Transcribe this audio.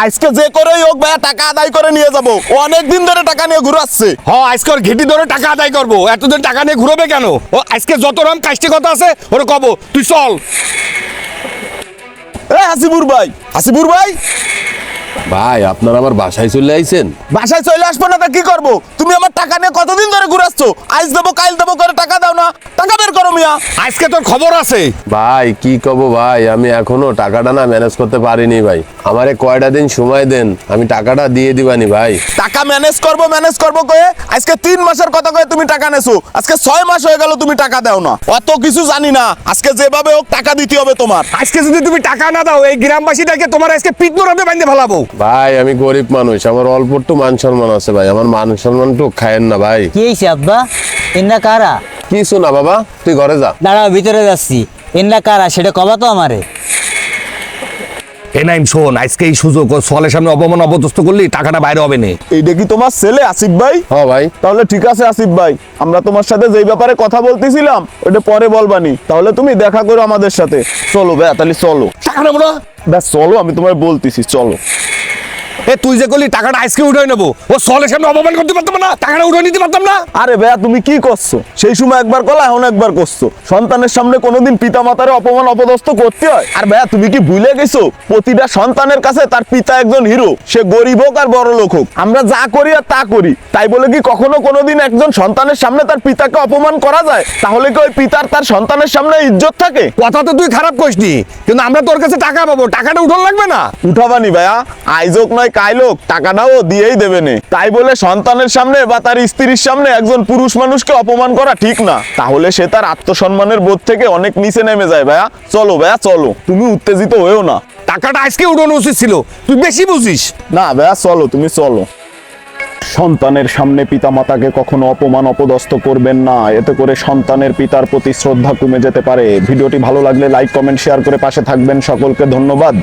আজকে যে করেই হোক ভাইয়া টাকা আদায় করে নিয়ে যাব। অনেক দিন ধরে টাকা নিয়ে ঘুরে আসছে হ আজকে ওর ঘেটি ধরে টাকা আদায় করব। এতদিন টাকা নিয়ে ঘুরবে কেন? ও আজকে যত রকম কাজটি কথা আছে ওরে কব তুই চল। এ হাসিপুর ভাই হাসিপুর ভাই? ভাই আপনারা আমার বাসায় চলে আইছেন? বাসায় চলে আসব না তা কি করব? তুমি আমার টাকা নিয়ে কতদিন ধরে ঘুরে আসছো আজ দেবো কাল দেবো করে টাকা দাও না। টাকা বের করো মিয়া। আজকে তোর খবর আছে। ভাই কি কব ভাই? আমি এখনও টাকাটা না ম্যানেজ করতে পারিনি ভাই। আমারে কয়টা দিন সময় দেন আমি টাকাটা দিয়ে দিবানি ভাই। টাকা ম্যানেজ করব ম্যানেজ করব কয়ে আজকে তিন মাসের কথা কয়ে তুমি টাকা নেছো। আজকে ছয় মাস হয়ে গেল তুমি টাকা দাও না। অত কিছু জানি না। আজকে যেভাবে হোক টাকা দিতে হবে তোমার। আজকে যদি তুমি টাকা না দাও এই গ্রামবাসীটাকে তোমার আজকে পিতনোরাতে বাঁধতে ফেলাবো। ভাই আমি গরিব মানুষ আমার অল্প একটু মান সম্মান আছে ভাই আমার মান সম্মানটু খায়েন না ভাই। কি হয়েছে আব্বা? এন্না কারা? কিছু না বাবা তুই ঘরে যা। দাঁড়াও ভিতরে যাচ্ছি। এন্না কারা? সেটা কবা তো আমারে। এ নাইম শোন আজকে এই সুযোগ ও সলের সামনে অপমান অপদস্থ করলি টাকাটা বাইরে হবে না। এইটা কি তোমার ছেলে আসিফ ভাই? হ ভাই। তাহলে ঠিক আছে আসিফ ভাই। আমরা তোমার সাথে যেই ব্যাপারে কথা বলতেছিলাম ওটা পরে বলবানি তাহলে তুমি দেখা করো আমাদের সাথে। চলো ভাইয়া তাহলে চলো। টাকা নেব না ব্যাস চলো আমি তোমার বলতেছি চলো। এ তুই যে করলি টাকাটা আজকে উঠে নেব ও সলের সামনে অপমান করতে পারতাম না টাকাটা উঠে নিতে পারতাম না। আরে ভাইয়া তুমি কি করছ? সেই সময় একবার কলা এখন একবার করছ। সন্তানের সামনে কোনোদিন পিতা মাতারে অপমান অপদস্থ করতে হয়। আর ভাইয়া তুমি কি ভুলে গেছো? প্রতিটা সন্তানের কাছে তার পিতা একজন হিরো। সে গরিব হোক আর বড় লোক হোক। আমরা যা করি আর তা করি। তাই বলে কি কখনো কোনোদিন একজন সন্তানের সামনে তার পিতাকে অপমান করা যায়? তাহলে কি ওই পিতার তার সন্তানের সামনে ইজ্জত থাকে? কথা তো তুই খারাপ করিসনি কিন্তু আমরা তোর কাছে টাকা পাবো। টাকাটা উঠন লাগবে না। উঠাবানি ভাইয়া আইজোক নয় কাইলোক টাকাটাও দিয়েই দেবে নে। তাই বলে সন্তানের সামনে বা তার স্ত্রীর সামনে একজন পুরুষ মানুষকে অপমান করা ঠিক না। তাহলে সে তার আত্মসম্মানের বোধ থেকে অনেক নিচে নেমে যায় ভাইয়া। চলো ভাইয়া চলো। তুমি উত্তেজিত হয়েও না। টাকাটা আজকে উঠানো উচিত ছিল। তুই বেশি বুঝিস। না ভাইয়া চলো তুমি চলো। সন্তানের সামনে পিতামাতাকে কখনো অপমান অপদস্থ করবেন না। এতে করে সন্তানের পিতার প্রতি শ্রদ্ধা কমে যেতে পারে। ভিডিওটি ভালো লাগলে লাইক কমেন্ট শেয়ার করে পাশে থাকবেন সকলকে। ধন্যবাদ।